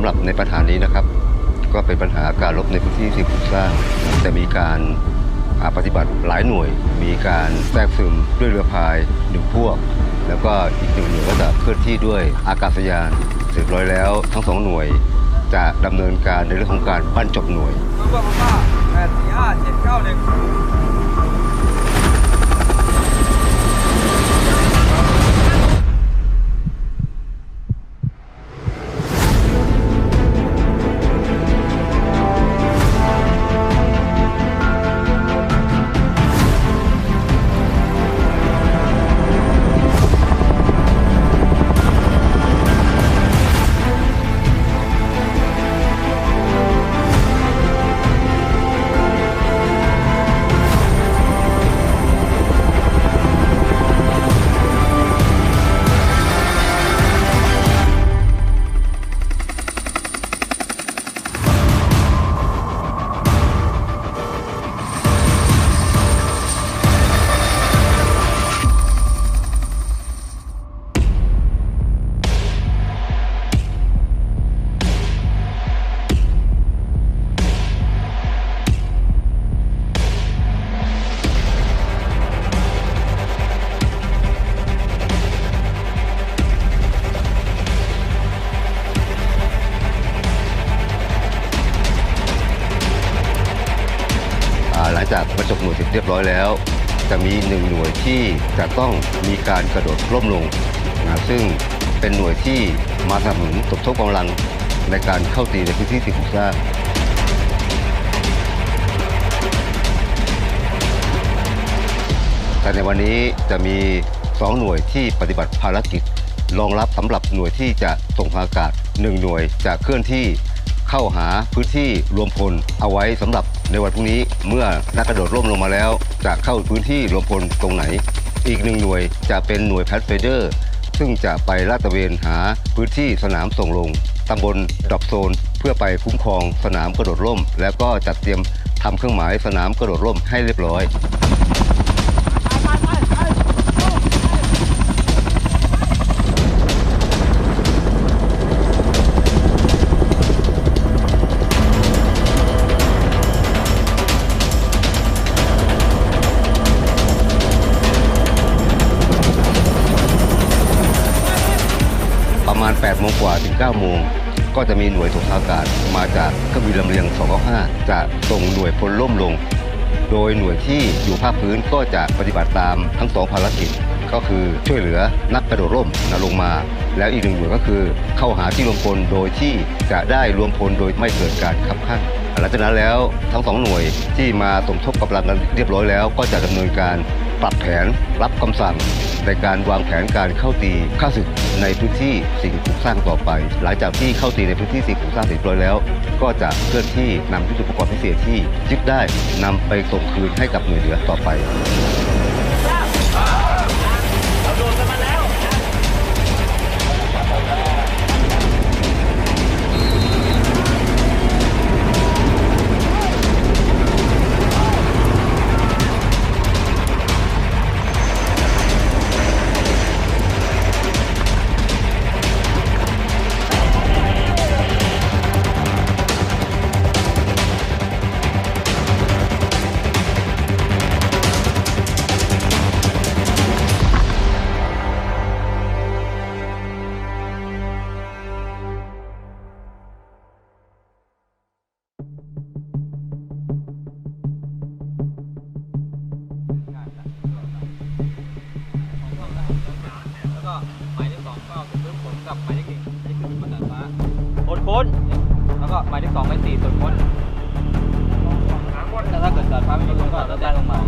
ำหรับในปัญหานี้นะครับ ก็เป็นปัญหาการลบในพื้นที่ที่ถูกสร้าง แต่มีการปฏิบัติหลายหน่วย มีการแทรกซึมด้วยเรือพายหนึ่งพวก แล้วก็อีกหนึ่งหน่วยก็จะเคลื่อนที่ด้วยอากาศยานเสร็จร้อยแล้วทั้งสองหน่วยจะดำเนินการในเรื่องของการปั้นจบหน่วย 0 8 4 5 7 9 1 เรียบร้อยแล้ว จะมีหนึ่งหน่วยที่จะต้องมีการกระโดดร่มลงนะซึ่งเป็นหน่วยที่มาสนับสนุนสมทบกำลังในการเข้าตีในพื้นที่สิ่งปลูกสร้างแต่ในวันนี้จะมี 2 หน่วยที่ปฏิบัติภารกิจ รองรับสำหรับหน่วยที่จะส่งทางอากาศ 1 หน่วยจะเคลื่อนที่เข้าหาพื้นที่รวมพลเอาไว้สำหรับ ในวันพรุ่งนี้เมื่อนักกระโดดร่มลงมาแล้ว จะเข้าพื้นที่รวมพลตรงไหน อีกหนึ่งหน่วยจะเป็นหน่วยแพทเฟเดอร์ ซึ่งจะไปลาดตระเวนหาพื้นที่สนามส่งลงตำบลดอกโซน เพื่อไปคุ้มครองสนามกระโดดร่ม แล้วก็จัดเตรียมทำเครื่องหมายสนามกระโดดร่มให้เรียบร้อย 9 โมง ก็จะมีหน่วยส่งทางอากาศมาจากเครื่องบินลำเลียง 295 จะส่งหน่วยพลล่มลง โดยหน่วยที่อยู่ภาคพื้นก็จะปฏิบัติตามทั้งสองภารกิจก็คือช่วยเหลือนักกระโดดร่มนะลงมา แล้วอีกหนึ่งหน่วยก็คือเข้าหาที่รวมพลโดยที่จะได้รวมพลโดยไม่เกิดการขับข้างหลังจากนั้นแล้วทั้งสองหน่วยที่มาสมทบกำลังกันเรียบร้อยแล้ว ก็จะดำเนินการปรับแผนรับคำสั่ง ในการวางแผนการเข้าตีข้าศึกในพื้นที่สิ่งปลูกสร้างต่อไป หลังจากที่เข้าตีในพื้นที่สิ่งปลูกสร้างเสร็จเรียบร้อยแล้ว ก็จะเคลื่อนที่นำยุทธปกรณ์พิเศษที่ยึดได้นำไปส่งคืนให้กับหน่วยเหลือต่อไป นี่คือมันดัดฟ้าค้นคนแล้วก็หมายเลขสองหมายเลขสี่ส่วนคนแล้วถ้าเกิดดัดฟ้าไม่มีคนก็จะได้ลงมา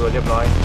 ตัวเรียบร้อย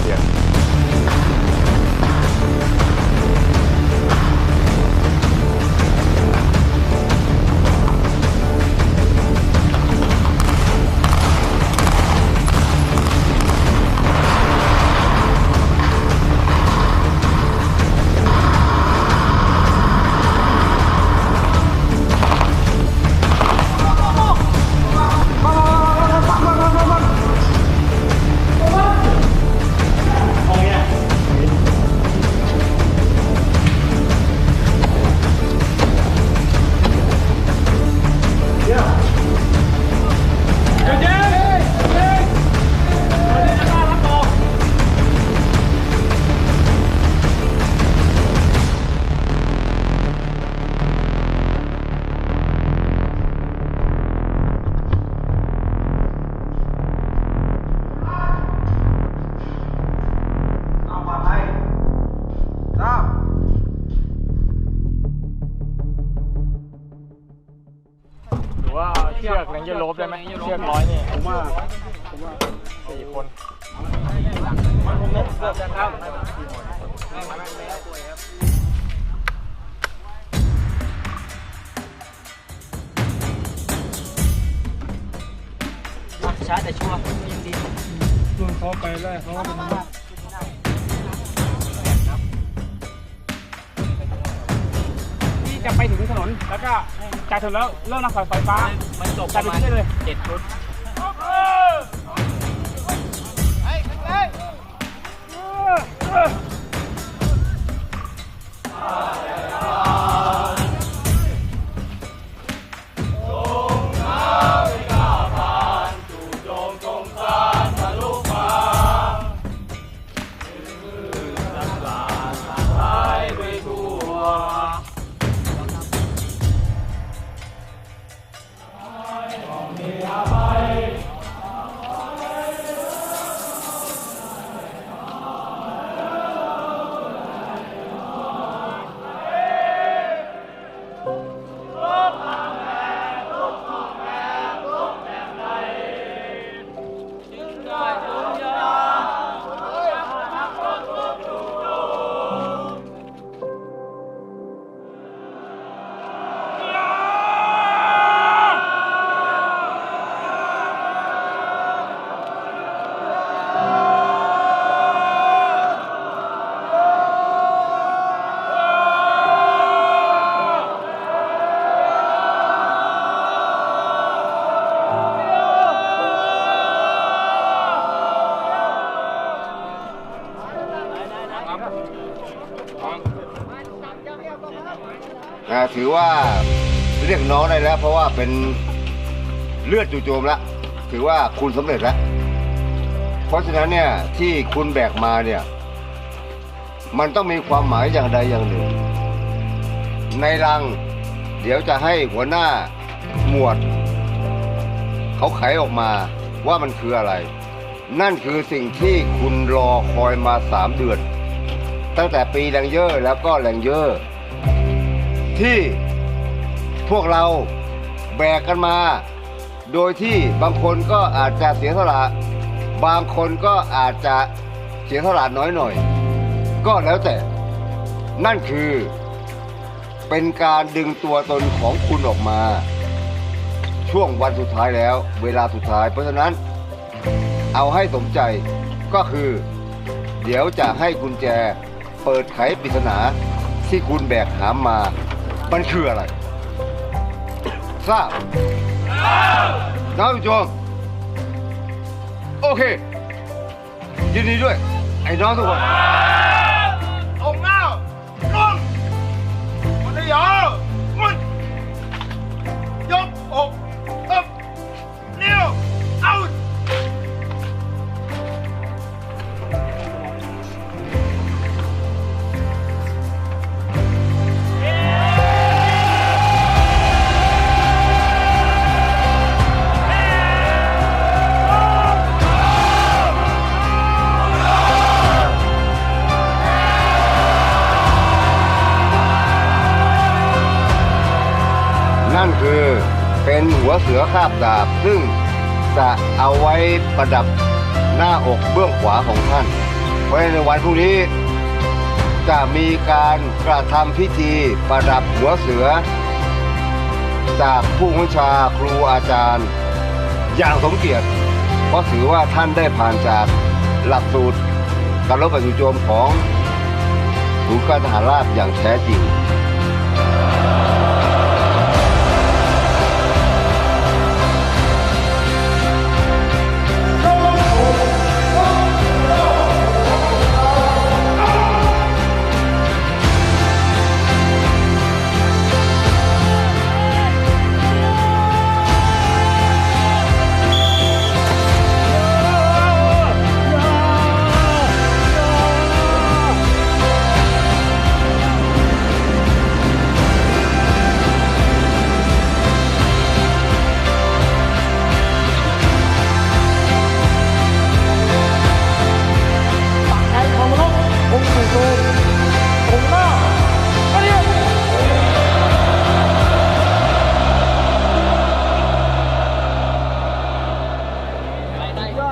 ได้ไหมเชือกร้อยนี่ผมว่าผมว่าสี่คนช้าแต่ชัวร์ยินดีลุงเขาไปแล้วเขา เป็นที่จะไปถึงถนน แล้วก็จากถนนแล้วเริ่มนำสายไฟฟ้ามันตกกลายเป็นที่ได้เลย เจ็ดชุด ถือว่าเรียกน้องได้แล้ว เพราะว่าเป็นเลือดจู่โจมแล้วถือว่าคุณสำเร็จแล้ว เพราะฉะนั้นเนี่ยที่คุณแบกมาเนี่ย มันต้องมีความหมายอย่างใดอย่างหนึ่ง ในรัง เดี๋ยวจะให้หัวหน้าหมวด เขาไขออกมาว่ามันคืออะไร นั่นคือสิ่งที่คุณรอคอยมาสามเดือน ตั้งแต่ปีแรงเยอร์แล้วก็แรงเยอร์ ที่พวกเราแบกกันมา โดยที่บางคนก็อาจจะเสียสละบางคนก็อาจจะเสียสละน้อยหน่อย ก็แล้วแต่ นั่นคือ เป็นการดึงตัวตนของคุณออกมา ช่วงวันสุดท้ายแล้ว เวลาสุดท้าย เพราะฉะนั้น เอาให้สมใจก็คือ เดี๋ยวจะให้กุญแจเปิดไขปริศนาที่คุณแบกหามมา มันคืออะไร ทราบน้องผู้ชมโอเคยินดีด้วย ไอ้น้องทุกคน เป็นหัวเสือคาบดาบ ซึ่งจะเอาไว้ประดับหน้าอกเบื้องขวาของท่านเพราะในวันพรุ่งนี้ จะมีการกระทำพิธีประดับหัวเสือ จากผู้บัญชาครูอาจารย์ อย่างสมเกียรติเพราะถือว่าท่านได้ผ่านจากหลักสูตรการรบประจุโจมของศูนย์การทหารราบอย่างแท้จริง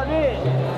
Charlie.